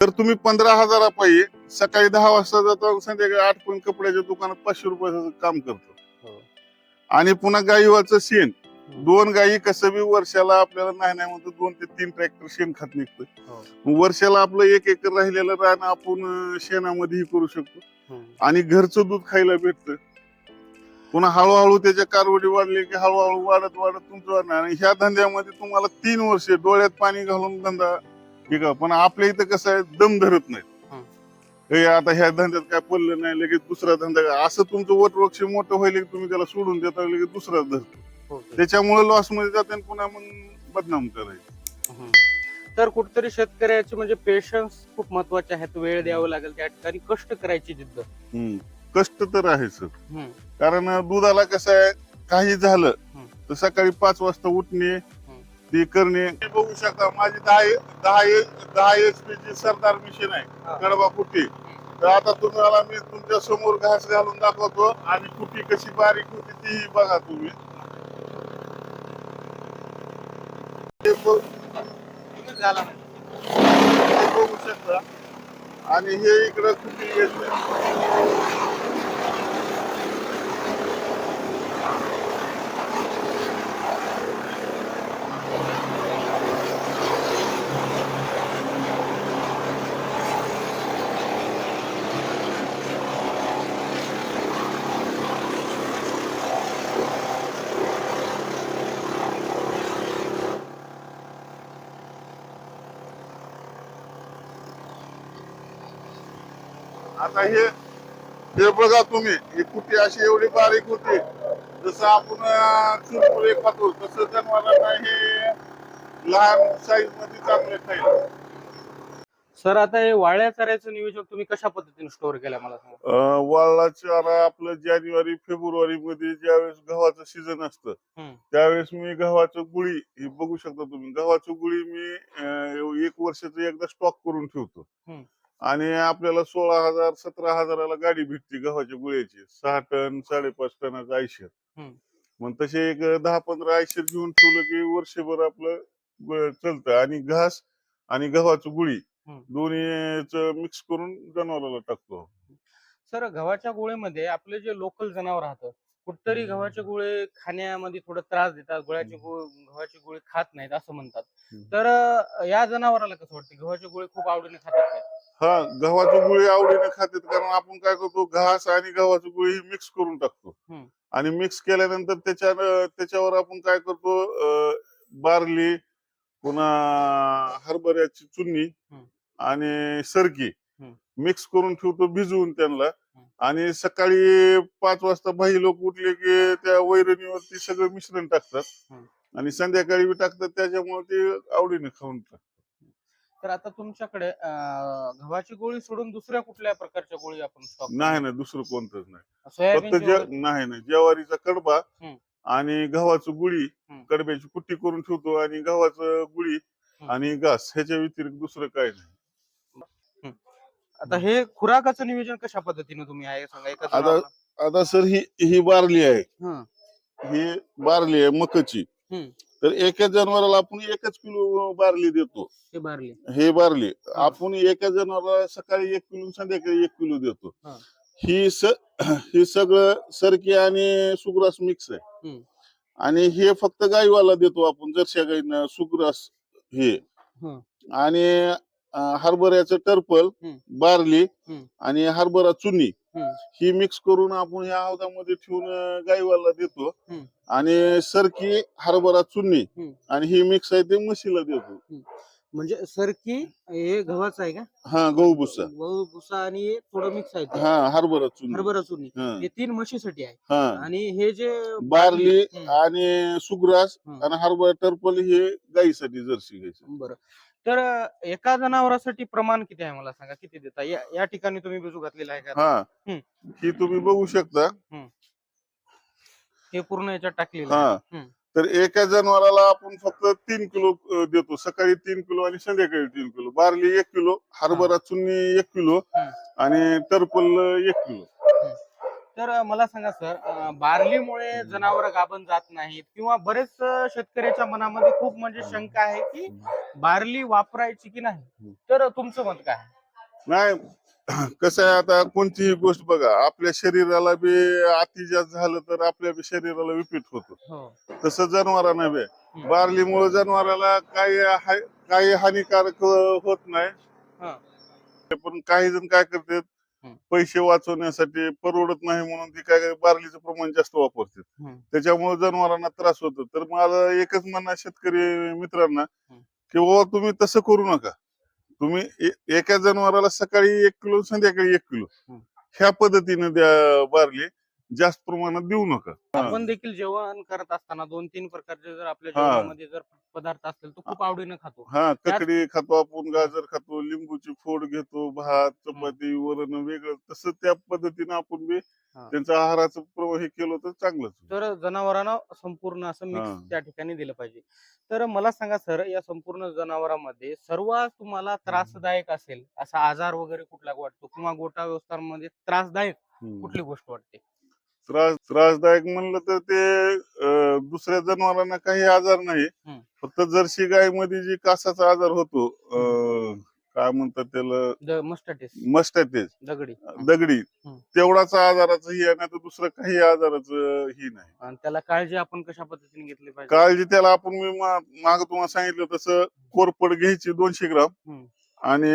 तर तुम्ही पंधरा हजार पाहिजे सकाळी दहा वाजता जातो संध्याकाळी आठ पण कपड्याच्या दुकानात पाचशे रुपयाचं काम करतो. हो. आणि पुन्हा गाईवाचं शेण. दोन गायी कसं बी वर्षाला आपल्याला नाही नाही म्हणतो दोन ते तीन ट्रॅक्टर शेण खात निघतं हो. वर्षाला आपलं एक एकर राहिलेलं रान आपण शेणामध्येही करू शकतो. हम्म. आणि घरचं दूध खायला भेटतं. पुन्हा हळूहळू त्याच्या कारवडी वाढली की हळूहळू वाढत वाढत तुमचं वाढणार आणि ह्या धंद्यामध्ये तुम्हाला तीन वर्षे डोळ्यात पाणी घालून धंदा ठीक आहे पण आपल्या इथं कसं आहे दम धरत नाही हं. हे आता ह्या धंद्यात काय पडलं नाही लगेच दुसरा धंदा करा. असं तुमचं वटवृक्ष मोठं होईल की तुम्ही त्याला सोडून देता लगेच दुसरा धरतो हो. त्याच्यामुळे लॉसमध्ये जाते आणि पुन्हा मग बदनाम करायचं. तर कुठतरी शेतकऱ्याचे म्हणजे पेशन्स खूप महत्त्वाचे आहेत वेळ द्यावं लागेल त्या ठिकाणी कष्ट करायची जिद्द. कष्ट तर आहे सर. कारण दुधाला कसं आहे काही झालं हं. तर सकाळी पाच वाजता उठणे ते करणे. बघू शकता माझी दहा दहा दहा एच पी ची सरदार मिशन आहे. कडबा कुट्टी तर आता तुम्हाला मी तुमच्यासमोर घास घालून दाखवतो. आणि कुट्टी कशी बारीक होती ती बघा तुम्ही. हे बघ- शकता. आणि हे इकडं घेतली आता हे हे बघा तुम्ही ही कुटी अशी एवढी बारीक होती. जसं आपण अं, चुरमुरे खातो तसं जनावरांना हे लहान साईजमध्ये चांगले खायला. सर आता हे वाळ्या चऱ्याचं नियोजन तुम्ही कशा पद्धतीने स्टोअर केलं मला सांगा. वाळला चारा आपलं जानेवारी फेब्रुवारी मध्ये ज्यावेळेस गव्हाचं सीझन असतं हम्म. त्यावेळेस मी गव्हाचं गुळी ही बघू शकता तुम्ही. गव्हाचं गुळी मी अं, एक वर्षाचं एकदा स्टॉक करून ठेवतो. हम्म. आणि आपल्याला सोळा हजार सतरा हजाराला गाडी भेटते गव्हाच्या गुळ्याची. सहा टन साडेपाच टनाचं आयशर. हम्म. मग तसे एक दहा पंधरा आयशर घेऊन ठेवलं की वर्षभर आपलं ग- चालतं. आणि घास आणि गव्हाचं गुळी हम्म. दोन्ही मिक्स करून जनावराला टाकतो. सर गव्हाच्या गोळीमध्ये आपले जे लोकल जनावर राहतं कुठतरी गव्हाचे गोळे खाण्यामध्ये थोडं त्रास देतात. गोळ्याचे गोळ गव्हाचे गोळे खात नाहीत असं म्हणतात. हम्म. तर अं, या जनावराला कसं वाटतं? गव्हाचे गोळे खूप आवडीने खातात काय हा गव्हाचं गुळी आवडीने खातात कारण आपण काय करतो घास आणि गव्हाचं गुळी मिक्स करून टाकतो. आणि मिक्स केल्यानंतर त्याच्या त्याच्यावर आपण काय करतो बार्ली पुन्हा हरभऱ्याची चुन्नी. आणि सरकी. मिक्स करून ठेवतो भिजवून त्यांना. आणि सकाळी पाच वाजता बाई लोक उठले की त्या वैरणीवरती सगळं मिश्रण टाकतात. आणि संध्याकाळी टाकतात त्याच्यामुळे ते आवडीने खाऊन टाकतात. तर आता तुमच्याकडे गव्हाची गोळी सोडून दुसऱ्या कुठल्या प्रकारच्या गोळी आपण नाही नाही दुसरं कोणतंच नाही? फक्त जे-? नाही नाही ज्वारीचा कडबा हम्म. आणि गव्हाचं गुळी हम्म. कडब्याची कुट्टी करून ठेवतो आणि गव्हाचं गुळी हम्म. आणि घास ह्याच्या व्यतिरिक्त दुसरं काय नाही आता हे खुराकाचं नियोजन कशा पद्धतीने तुम्ही आहे सांगा एका आता- जनावराला- आता सर ही ही बारली आहे हं, ही बारली आहे मकची हम्म. तर एका जनावराला आपण एकच किलो बारली देतो हे बारली हे बारली आपण एका जनावराला सकाळी एक किलो संध्याकाळी एक किलो देतो हा. स ही सगळं सरकी आणि सुग्रास मिक्स आहे. आणि हे फक्त गाईवाला देतो आपण जरशा गाईना सुग्रास हे. आणि हरभऱ्याचं टर्पल. बारली. आणि हरभरा चुनी. ही मिक्स करून आपण ह्या हौदामध्ये ठेवून गाईवाला देतो. आणि सरकी हरभरा चुन्नी. आणि ही मिक्स आहे ते म्हशीला देतो म्हणजे सरकी हे गव्हाचं आहे का हा गहू भुसा गहू भुसा आणि थोडं मिक्स आहे. हा हरभरा चुन्नी हरभरा चुनी हा, तीन म्हशीसाठी आहे. आणि हे जे बारली. आणि सुग्रास. आणि हरभरा टर्पल हे गाईसाठी जर्सी घ्यायचं बरं तर एका जनावरासाठी प्रमाण किती आहे मला सांगा? किती देता? या या ठिकाणी तुम्ही बिजू घातलेला आहे का? हा. हम्म. ही तुम्ही बघू शकता. हे. पूर्ण याच्यात टाकलेलं आहे. हा. हम्म. तर एका जनावराला आपण फक्त तीन किलो अं, देतो. सकाळी तीन किलो आणि संध्याकाळी तीन किलो. बारली एक किलो हरभरा चुन्नी एक किलो हम्म. आणि टर्पल एक किलो. तर मला सांगा सर बार्लीमुळे जनावर गाभण जात नाहीत किंवा बरेच शेतकऱ्याच्या मनामध्ये खूप म्हणजे शंका आहे की बार्ली वापरायची की नाही तर तुमचं मत काय? नाही कसं आहे आता कोणतीही गोष्ट बघा आपल्या शरीराला बी अति जास्त झालं तर आपल्या शरीराला विपीत होतं हो तसं जनावरांना बी. बारलीमुळे जनावराला काही काही हानिकारक होत नाही. पण काही जण काय करतात. पैसे वाचवण्यासाठी परवडत नाही म्हणून ती काय बारलीचं प्रमाण जास्त वापरतात हम्म. त्याच्यामुळे जनावरांना त्रास होतो तर मला एकच म्हणणं शेतकरी मित्रांना. की बाबा तुम्ही तसं करू नका तुम्ही एका जनावराला सकाळी एक किलो संध्याकाळी एक किलो. ह्या पद्धतीने द्या बारली जास्त प्रमाणात देऊ नका. आपण देखील जेवण करत असताना दोन तीन प्रकारचे जर आपल्या हा. जेवणामध्ये जर पदार्थ असतील तर खूप आवडीने खातो हा ककडी खातो आपण गाजर खातो लिंबूची फोड घेतो भात चपाती वरण वेगळं तसं त्या पद्धतीने आपण बी हा. त्यांचं आहाराचं हे केलं तर चांगलंच तर जनावरांना संपूर्ण असं हा. मिक्स त्या ठिकाणी दिलं पाहिजे तर मला सांगा सर या संपूर्ण जनावरांमध्ये सर्वात तुम्हाला त्रासदायक असेल असा आजार वगैरे कुठला वाटतो किंवा गोटा व्यवस्थांमध्ये त्रासदायक हम्म. कुठली गोष्ट वाटते त्रास त्रासदायक म्हणलं तर ते दुसऱ्या जनावरांना काही आजार नाही. फक्त जर्सी गायमध्ये जी कासाचा आजार होतो अं, काय म्हणतात त्याला? द मस्टाटीस. मस्टॅटेज दगडी. दगडी. तेवढाच आजाराचं ही आहे नाही तर दुसरं काही आजाराचं ही नाही. आणि त्याला काळजी आपण कशा पद्धतीने घेतली पाहिजे? काळजी त्याला आपण मी माग तुम्हाला सांगितलं तसं कोरपड घ्यायची दोनशे ग्राम हम्म. आणि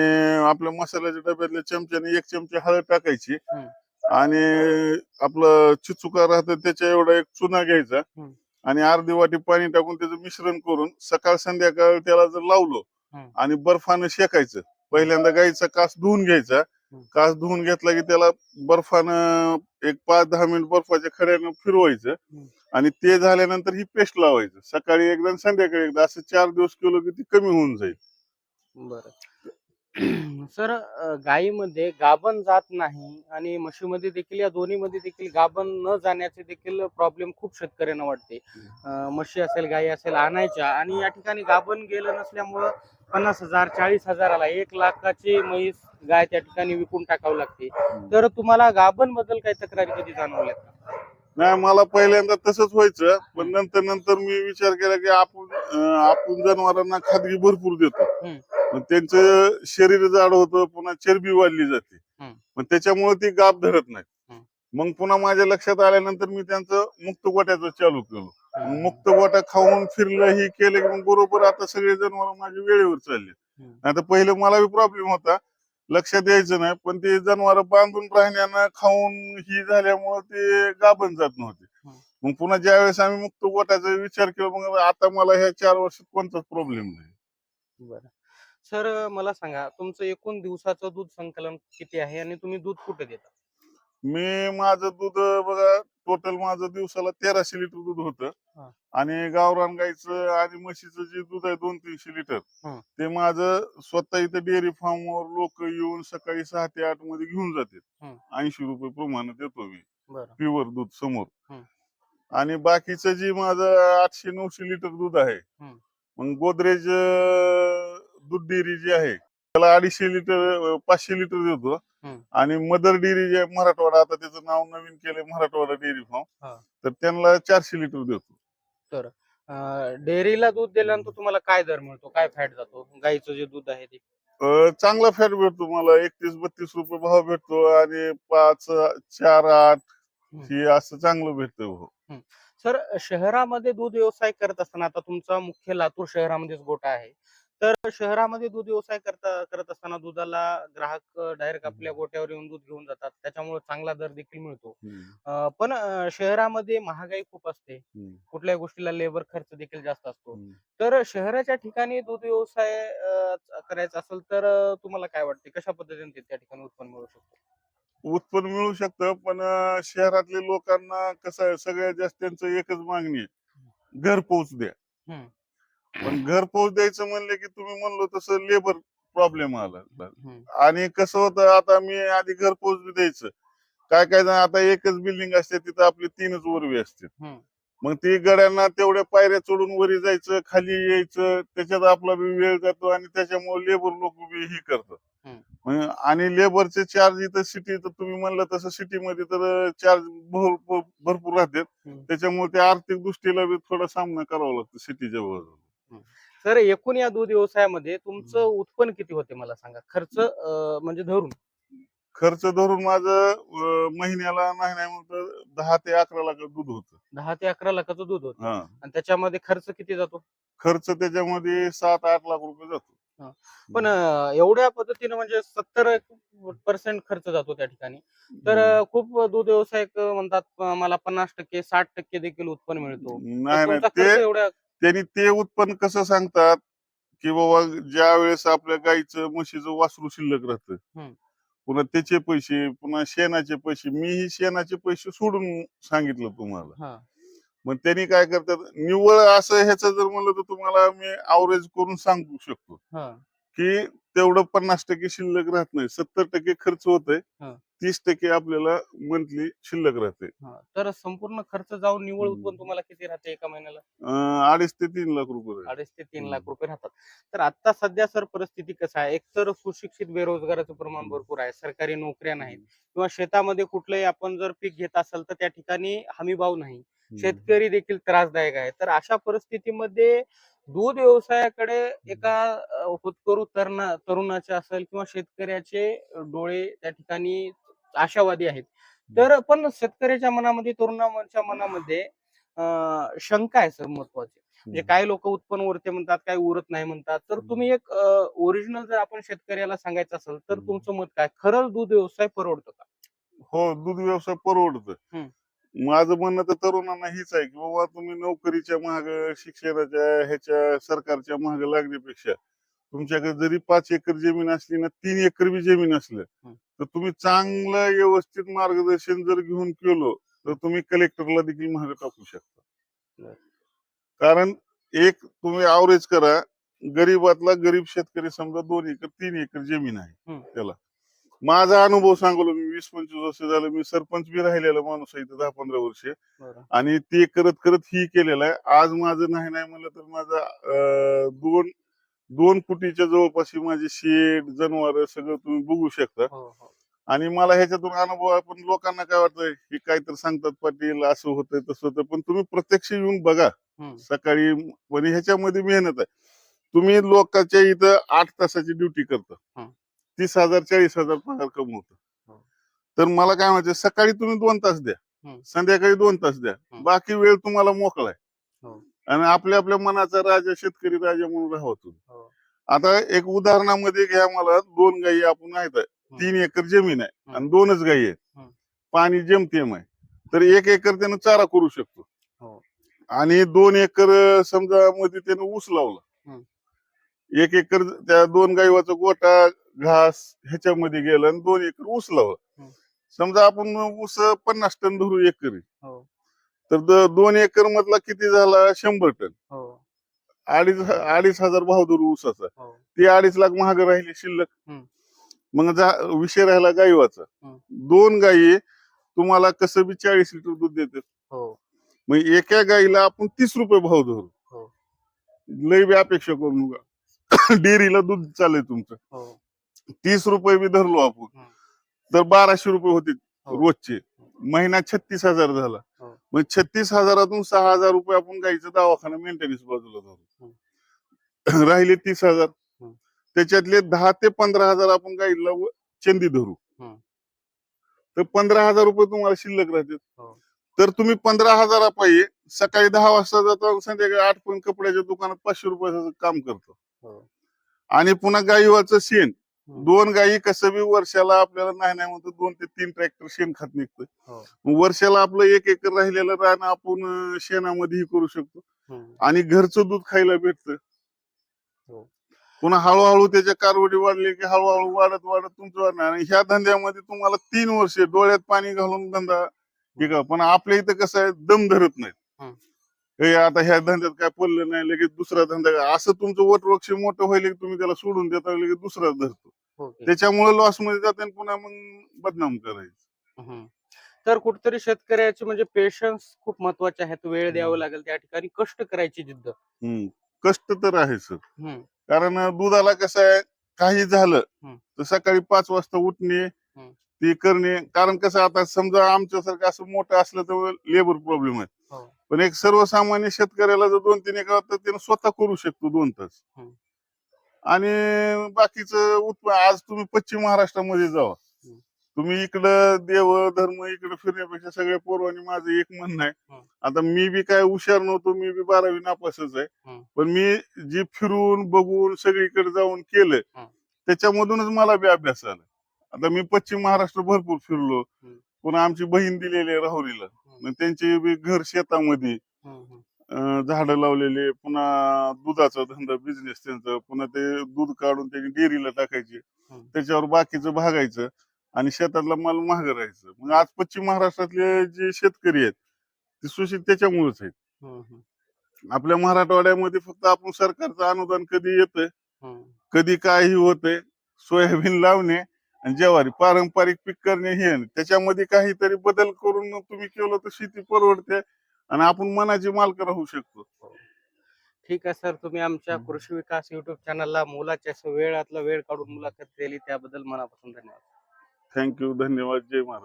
आपल्या मसाल्याच्या डब्यातल्या चमच्याने एक चमचे हळद टाकायची हम्म. आणि आपलं चिचुका राहतं त्याच्या एवढा एक चुना घ्यायचा. आणि अर्धी वाटी पाणी टाकून त्याचं मिश्रण करून सकाळ संध्याकाळ त्याला जर लावलं. आणि बर्फानं शेकायचं. पहिल्यांदा गाईचा कास धुवून घ्यायचा. कास धुवून घेतला की त्याला बर्फानं एक पाच दहा मिनिट बर्फाच्या खड्यानं फिरवायचं. आणि ते झाल्यानंतर ही पेस्ट लावायचं. सकाळी एकदा आणि संध्याकाळी एकदा. असं चार दिवस केलं की ती कमी होऊन जाईल. बर. सर गायीमध्ये गाभण जात नाही आणि म्हशीमध्ये देखील या दोन्हीमध्ये देखील गाभण न जाण्याचे देखील प्रॉब्लेम खूप शेतकऱ्यांना वाटते. म्हशी असेल गायी असेल आणायच्या आणि या ठिकाणी गाभण गेलं नसल्यामुळं पन्नास हजार चाळीस हजाराला एक लाखाची म्हैस गाय त्या ठिकाणी विकून टाकावी लागते. तर तुम्हाला गाभणबद्दल काही तक्रारी कधी जाणवल्यात का? नाही मला पहिल्यांदा तसंच व्हायचं पण नंतर नंतर मी विचार केला की आपण आपण जनावरांना खादगी भरपूर देतो. त्यांचं शरीर जाड होतं पुन्हा चरबी वाढली जाते. पण त्याच्यामुळे ती गाप धरत नाही. मग पुन्हा माझ्या लक्षात आल्यानंतर मी त्यांचं मुक्त गोट्याचं चालू केलं. मग मुक्त गोटा खाऊन फिरलं ही केलं की मग बरोबर आता सगळे जनावर माझे वेळेवर चालले. आता पहिलं मला प्रॉब्लेम होता लक्षात यायचं नाही पण ते जनावर बांधून राहण्यानं खाऊन ही झाल्यामुळे ते गाभण जात नव्हते. हम्म. मग पुन्हा ज्यावेळेस आम्ही मुक्त गोट्याचा विचार केला मग आता मला ह्या चार वर्षात कोणताच प्रॉब्लेम नाही. बरं. सर मला सांगा तुमचं एकूण दिवसाचं दूध संकलन किती आहे आणि तुम्ही दूध कुठे देता? मी माझं दूध बघा टोटल माझं दिवसाला तेराशे लिटर दूध. होतं आणि गावरान गाईचं आणि म्हशीचं जे दूध आहे दोन तीनशे लिटर. ते माझं स्वतः इथं डेअरी फार्मवर लोक येऊन सकाळी सहा ते आठमध्ये घेऊन जातात हम्म. ऐंशी रुपये प्रमाणे देतो मी प्युअर दूध समोर. आणि बाकीचं जे माझं आठशे नऊशे लिटर दूध आहे. मग गोदरेज दूध डेअरी जी आहे त्याला अडीचशे लिटर पाचशे लिटर देतो. आणि मदर डेअरी जे मराठवाडा आता त्याचं नाव नवीन केलंय मराठवाडा डेअरी. फार्म. तर त्यांना चारशे लिटर देतो. अं, डेअरीला दूध दिल्यानंतर तुम्हाला काय दर मिळतो? काय फॅट जातो? गाईचं जे दूध आहे ते? चांगला फॅट भेटतो मला. एकतीस बत्तीस रुपये भाव भेटतो आणि पाच चार आठ हे असं चांगलं भेटतं सर शहरामध्ये दूध व्यवसाय करत असताना आता तुमचा मुख्य लातूर शहरामध्येच गोटा आहे. तर शहरामध्ये दूध व्यवसाय करता करत असताना दुधाला ग्राहक डायरेक्ट आपल्या गोट्यावर येऊन दूध घेऊन जातात. त्याच्यामुळे चांगला दर देखील मिळतो. अं, पण अं, शहरामध्ये महागाई खूप असते. कुठल्याही गोष्टीला लेबर खर्च देखील जास्त असतो. तर शहराच्या ठिकाणी दूध व्यवसाय अं, करायचा असेल तर अं, तुम्हाला काय वाटते? कशा पद्धतीने ते त्या ठिकाणी उत्पन्न मिळू शकतो? उत्पन्न मिळू शकतं पण अं, शहरातल्या लोकांना कसं आहे सगळ्यात जास्त त्यांचं एकच मागणी आहे. घर पोच द्या. हम्म. पण घर पोच द्यायचं म्हणलं की तुम्ही म्हणलो तसं लेबर प्रॉब्लेम आला. आणि कसं होतं आता मी आधी घर पोच द्यायचं. काय काय जण आता एकच बिल्डिंग असते तिथं आपली तीनच वरवी असते. मग ती गड्यांना तेवढ्या पायऱ्या चढून वरी जायचं खाली यायचं त्याच्यात आपला बी वेळ जातो आणि त्याच्यामुळे लेबर लोक बी ही करतात. आणि लेबरचे चार्ज इथं सिटी तर तुम्ही म्हणलं तसं सिटीमध्ये तर चार्ज भरपूर भरपूर राहतात. त्याच्यामुळे ते आर्थिक दृष्टीला बी थोडा सामना करावा लागतो सिटीच्या बाजूला तर एकूण या दूध व्यवसायामध्ये तुमचं उत्पन्न किती होते मला सांगा? खर्च म्हणजे धरून. खर्च धरून माझं महिन्याला नाही नाही म्हणतं दहा ते अकरा लाख दूध होतं. दहा ते अकरा लाखाचं दूध होतं. आणि त्याच्यामध्ये खर्च किती जातो? खर्च त्याच्यामध्ये सात आठ लाख रुपये जातो. पण एवढ्या पद्धतीने म्हणजे सत्तर पर्सेंट खर्च जातो त्या ठिकाणी. तर खूप दूध व्यवसायिक म्हणतात मला पन्नास टक्के साठ टक्के देखील उत्पन्न मिळतो. नाही एवढ्या त्यांनी ते उत्पन्न कसं सांगतात? की बाबा ज्या वेळेस आपल्या गाईचं म्हशीचं वासरू शिल्लक राहतं. पुन्हा त्याचे पैसे पुन्हा शेणाचे पैसे मी ही शेणाचे पैसे सोडून सांगितलं तुम्हाला. मग त्यांनी काय करतात? निव्वळ असं ह्याचं जर म्हणलं तर तुम्हाला मी अवरेज करून सांगू शकतो. की तेवढं पन्नास टक्के शिल्लक राहत नाही सत्तर टक्के खर्च होतोय. हा. तीस टक्के आपल्याला मंथली शिल्लक राहते हा. तर संपूर्ण खर्च जाऊन निव्वळ. उत्पन्न तुम्हाला किती राहते एका महिन्याला अं, अडीच ते तीन लाख रुपये राहते. अडीच ते तीन हम्म. लाख रुपये राहतात तर आता सध्या सर परिस्थिती कसं आहे एकतर सुशिक्षित बेरोजगाराचं प्रमाण. भरपूर आहे सरकारी नोकऱ्या नाहीत किंवा शेतामध्ये कुठलंही आपण जर पीक घेत असाल तर त्या ठिकाणी हमी भाव नाही शेतकरी देखील त्रासदायक आहे तर अशा परिस्थितीमध्ये दूध व्यवसायाकडे एका अ, होतकरू तरुणा तरुणाचे असेल किंवा शेतकऱ्याचे डोळे त्या ठिकाणी आशावादी आहेत तर पण शेतकऱ्याच्या मनामध्ये तरुणाच्या मनामध्ये शंका आहे सर महत्वाची म्हणजे काही लोक उत्पन्न उरते म्हणतात काही उरत नाही म्हणतात तर. तुम्ही एक ओरिजिनल जर आपण शेतकऱ्याला सांगायचं असेल तर. तुमचं मत काय खरंच दूध व्यवसाय परवडतो का हो दूध व्यवसाय परवडत. माझं म्हणणं तर तरुणांना हीच आहे की बाबा तुम्ही नोकरीच्या महाग शिक्षणाच्या ह्याच्या सरकारच्या महाग लागण्यापेक्षा तुमच्याकडे जरी पाच एकर जमीन असली ना तीन एकर बी जमीन असलं. तर तुम्ही चांगलं व्यवस्थित मार्गदर्शन जर घेऊन केलो तर तुम्ही कलेक्टरला देखील महाग टाकू शकता. कारण एक तुम्ही आवरेज करा गरीबातला गरीब शेतकरी समजा दोन एकर तीन एकर जमीन आहे. त्याला माझा अनुभव सांगलो मी वीस पंचवीस वर्ष झालं मी सरपंच बी राहिलेला माणूस आहे इथं दहा पंधरा वर्ष आणि ते करत करत ही केलेलं आहे आज माझं नाही नाही म्हणलं तर माझा दोन दोन फुटीच्या जवळपास ही माझी शेड जनावर सगळं तुम्ही बघू शकता हो हो आणि मला ह्याच्यातून अनुभव आहे पण लोकांना काय वाटतंय की काहीतरी सांगतात पाटील असं होतंय तसं होतं पण तुम्ही प्रत्यक्ष येऊन बघा हम्म. सकाळी पण ह्याच्यामध्ये मेहनत आहे तुम्ही लोकांच्या इथं आठ तासाची ड्युटी करता हं. तीस हजार चाळीस हजार पगार कमवता हो. तर मला काय म्हणायचं सकाळी तुम्ही दोन तास द्या हं. संध्याकाळी दोन तास द्या हं. बाकी वेळ तुम्हाला मोकळा आहे हो. आणि आपल्या आपल्या मनाचा राजा शेतकरी राजा म्हणून राहावं तुम्ही. आता एक उदाहरणामध्ये घ्या मला दोन गायी आपण आहेत. तीन एकर जमीन आहे. आणि दोनच गायी आहेत. पाणी जेमतेम आहे. तर एक एकर त्यानं चारा करू शकतो. हो. आणि दोन एकर समजा मध्ये त्यानं ऊस लावला. एक एकर त्या दोन गाईवाचा गोटा घास ह्याच्यामध्ये गेला आणि दोन एकर ऊस लावला. समजा आपण ऊस पन्नास टन धरू एकरी. हो. तर दोन एकर मधला किती झाला? शंभर टन. हो. अडीच अडीच हजार भाव धरू ऊसाचा हो ती अडीच लाख महाग राहिली शिल्लक हम्म. मग जा- विषय राहिला गाईवाचा हम्म. दोन गायी तुम्हाला कसं बी चाळीस लिटर दूध देते हो मग एका गाईला आपण तीस रुपये भाव धरू हो. लय बी अपेक्षा करू नका डेअरीला दूध चालेल तुमचं हो तीस रुपये बी धरलो आपण हम्म. तर बाराशे रुपये होते हो. रोजचे महिना छत्तीस हजार झाला. मग छत्तीस हजारातून सहा हजार रुपये आपण गाईचा दवाखाना मेंटेनन्स बाजूला धरू राहिले तीस हजार. त्याच्यातले दहा ते पंधरा हजार आपण गाईला व- चंदी धरू. तर पंधरा हजार रुपये तुम्हाला शिल्लक राहतील हो. तर तुम्ही पंधरा हजारापायी सकाळी दहा वाजता जाता संध्याकाळी आठ पर्यंत कपड्याच्या दुकानात पाचशे रुपयाचं काम करतो हो आणि पुन्हा गाईवाचं शेण. दोन गायी कसं बी वर्षाला आपल्याला नाही नाही म्हणतो दोन ते तीन ट्रॅक्टर शेण खात निघतं हो वर्षाला आपलं एक एकर राहिलेलं रान आपण शेणामध्ये हे करू शकतो. हम्म. आणि घरचं दूध खायला भेटतं. हो. पुन्हा हळूहळू त्याच्या कारवडी वाढली की हळूहळू वाढत वाढत तुमचं वाढणार. आणि ह्या धंद्यामध्ये तुम्हाला तीन वर्ष डोळ्यात पाणी घालून धंदा ठीक पण आपल्या इथं कसं आहे दम धरत नाही हं. हे आता ह्या धंद्यात काय पडलं नाही लगेच दुसरा धंदा. असं तुमचं वटवृक्ष मोठं की तुम्ही त्याला सोडून देता लगेच दुसरा धरतो ओके. त्याच्यामुळे लॉसमध्ये जाते आणि पुन्हा मग बदनाम करायचं. तर कुठतरी शेतकऱ्याचे म्हणजे पेशन्स खूप महत्त्वाचे आहेत वेळ द्यावा. लागेल त्या ठिकाणी कष्ट करायची जिद्द. कष्ट तर आहे सर. कारण दुधाला कसं आहे काही झालं. तर सकाळी पाच वाजता उठणे. ते करणे कारण कसं आता समजा आमच्यासारखं असं मोठं असलं तर लेबर प्रॉब्लेम आहे हो. पण एक सर्वसामान्य शेतकऱ्याला जर दोन तीन एकर तर त्यानं स्वतः करू शकतो दोन तास हम्म. आणि बाकीचं उत्प आज तुम्ही पश्चिम महाराष्ट्रामध्ये जावा हम्म. तुम्ही इकडं देव धर्म इकडे फिरण्यापेक्षा सगळ्या पोरवानी माझं एक म्हणणं आहे. आता मी बी काय हुशार नव्हतो मी बी बारावी नापासच आहे. पण मी जी फिरून बघून सगळीकडे जाऊन केलं. त्याच्यामधूनच मला बी अभ्यास आला आता मी पश्चिम महाराष्ट्र भरपूर फिरलो. पुन्हा आमची बहीण दिलेली आहे राहुरीला. मग त्यांचे बी घर शेतामध्ये. झाडं लावलेले पुन्हा दुधाचा धंदा बिझनेस त्यांचा. पुन्हा ते दूध काढून त्यांनी डेअरीला टाकायचे. त्याच्यावर बाकीचं भागायचं आणि शेतातला माल महाग राहायचं. मग आज पश्चिम महाराष्ट्रातले जे शेतकरी आहेत ते सुशिक्षित त्याच्यामुळेच आहेत. आपल्या मराठवाड्यामध्ये फक्त आपण सरकारचं अनुदान कधी येतंय. कधी काही होतंय सोयाबीन लावणे आणि ज्वारी पारंपरिक पीक करणे हे. त्याच्यामध्ये काहीतरी बदल करून तुम्ही केलं तर शेती परवडते आणि आपण मनाची मालक राहू शकतो ठीक आहे सर तुम्ही आमच्या. कृषी विकास युट्यूब चॅनलला मुलाच्या वेळातला वेळ काढून मुलाखत दिली त्याबद्दल मनापासून धन्यवाद थँक्यू धन्यवाद जय महाराज